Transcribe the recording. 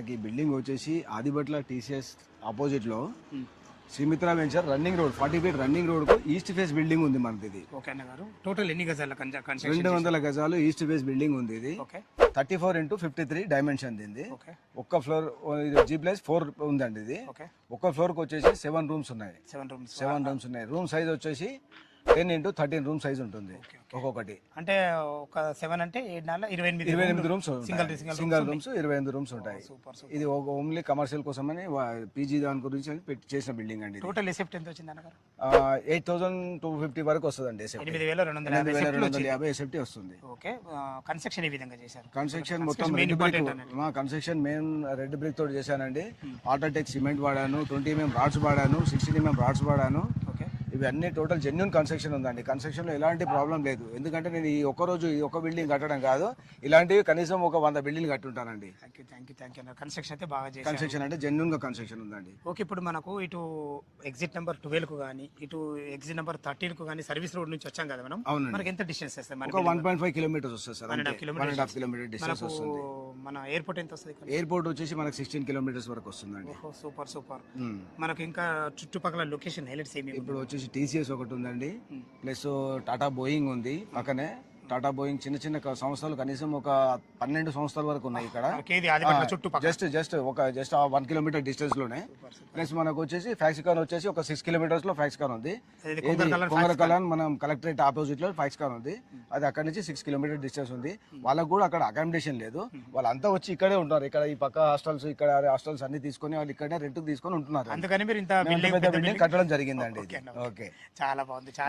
మనకి బిల్డింగ్ వచ్చేసి ఆదిబట్ల టీసీఎస్ ఆపోజిట్లో Srimitra venture running road forty feet running రోడ్కు east face building ఉంది మనది ఇది. ఓకే అన్న గారు. టోటల్ ఎన్ని గజాల రెండు వందల గజాలు ఈస్ట్ ఫేస్ బిల్డింగ్ ఉంది ఇది. Okay. Thirty four into fifty three dimension okay. ఒక్క ఫ్లోర్ ఇది జీ ప్లస్ ఫోర్ ఉందండి ఇది. ఓకే. ఒక్క ఫ్లోర్కి వచ్చేసి సెవెన్ రూమ్స్ ఉన్నాయి. సెవెన్ రూమ్స్ సెవెన్ రూమ్స్ ఉన్నాయి. రూమ్ సైజ్ వచ్చేసి ten into thirteen room size ఉంటుంది ఒక్కొక్కటి. అంటే ఒక సెవెన్ అంటే ఇరవై ఎనిమిది ఇరవై ఎనిమిది రూమ్స్ సింగిల్ సింగిల్ రూమ్స్ ఇరవై ఎనిమిది రూమ్స్ ఉంటాయి. ఇది ఒక ఓన్లీ కమర్షియల్ కోసమని పీజీ దాని గురించి అని పెట్టి చేసిన బిల్డింగ్ అండి టోటల్ ఎసెప్ట్ ఎంత వచ్చింది ఎయిట్ థౌసండ్ టూ ఫిఫ్టీ వరకు వస్తుందండి ఎస్ఎఫ్టీ ఎనిమిది వేల రెండు వందల యాభై వేల రెండు వందల యాభై ఎస్ఎఫ్టీ వస్తుంది. ఓకే కన్స్ట్రక్షన్ ఏ విధంగా చేశారు? కన్స్ట్రక్షన్ మొత్తం రెడ్ బ్రిక్. మా కన్స్ట్రక్షన్ మెయిన్ రెడ్ బ్రిక్ తోటి చేశానండి. ఆల్ట్రాటెక్ సిమెంట్ వాడాను ట్వంటీ ఎంఎం రాడ్స్ వాడాను సిక్స్టీన్ ఎంఎం రాడ్స్ వాడాను. ఓకే ఇవి అన్ని టోటల్ జెన్యున్ కన్స్ట్రక్షన్ ఉందండి. కన్స్ట్రక్షన్లో ఎలాంటి ప్రాబ్లం లేదు. ఎందుకంటే నేను ఈ ఒక్క రోజు ఈ ఒక్క బిల్డింగ్ కట్టడం కాదు ఇలాంటివి కనీసం ఒక వంద బిల్డింగ్ కట్టుంటానండి. కన్స్ట్రక్షన్ అయితే బాగా కన్స్ట్రక్షన్ అంటే జెన్యున్గా కన్స్ట్రక్షన్ ఉందండి. ఓకే ఇప్పుడు మనకు ఇటు ఎగ్జిట్ నెంబర్ ట్వెల్వ్కు కానీ ఇటు ఎగ్జిట్ నెంబర్ థర్టీన్కు కానీ సర్వీస్ రోడ్ నుంచి వచ్చాం కదా మనం? అవునండి. మనకి ఎంత డిస్టెన్స్ వస్తుంది ఒక వన్ పాయింట్ ఫైవ్ కిలోమీటర్స్ వస్తుంది sir one and half kilometre distance వస్తుంది. మన ఎయిర్పోర్ట్ ఎంత వస్తుంది? ఎయిర్పోర్ట్ వచ్చేసి మనకి సిక్స్టీన్ కిలోమీటర్స్ వరకు వస్తుందండి. Super super. మనకు ఇంకా చుట్టుపక్కల లొకేషన్ హైలైట్స్ ఏమి ఇప్పుడు వచ్చేసి టీసీఎస్ ఒకటి ఉందండి. ప్లస్ టాటా బోయింగ్ ఉంది పక్కనే. టాటా బోయింగ్ చిన్న చిన్న సంస్థలు కనీసం ఒక పన్నెండు సంస్థల వరకు ఉన్నాయి ఇక్కడ. జస్ట్ జస్ట్ ఒక జస్ట్ వన్ కిలోమీటర్ డిస్టెన్స్లోనే. ప్లస్ మనకు వచ్చేసి ఫ్యాక్సికాన్ వచ్చేసి ఒక సిక్స్ కిలోమీటర్స్లో ఫ్యాక్సికాన్ ఉంది. కొంగరకలాన్ మనం కలెక్టరేట్ ఆపోజిట్లో ఫ్యాక్సికాన్ ఉంది. అది అక్కడ నుంచి సిక్స్ కిలోమీటర్ డిస్టెన్స్ ఉంది. వాళ్ళకు కూడా అక్కడ అకామిడేషన్ లేదు. వాళ్ళంతా వచ్చి ఇక్కడే ఉంటారు ఇక్కడ ఈ పక్క హాస్టల్స్ ఇక్కడ హాస్టల్స్ అన్ని తీసుకొని వాళ్ళు ఇక్కడే రెంట్ తీసుకొని ఉంటున్నారు. అందుకని మీరు ఇంత కట్టడం జరిగిందండి. ఓకే. చాలా బాగుంది చాలా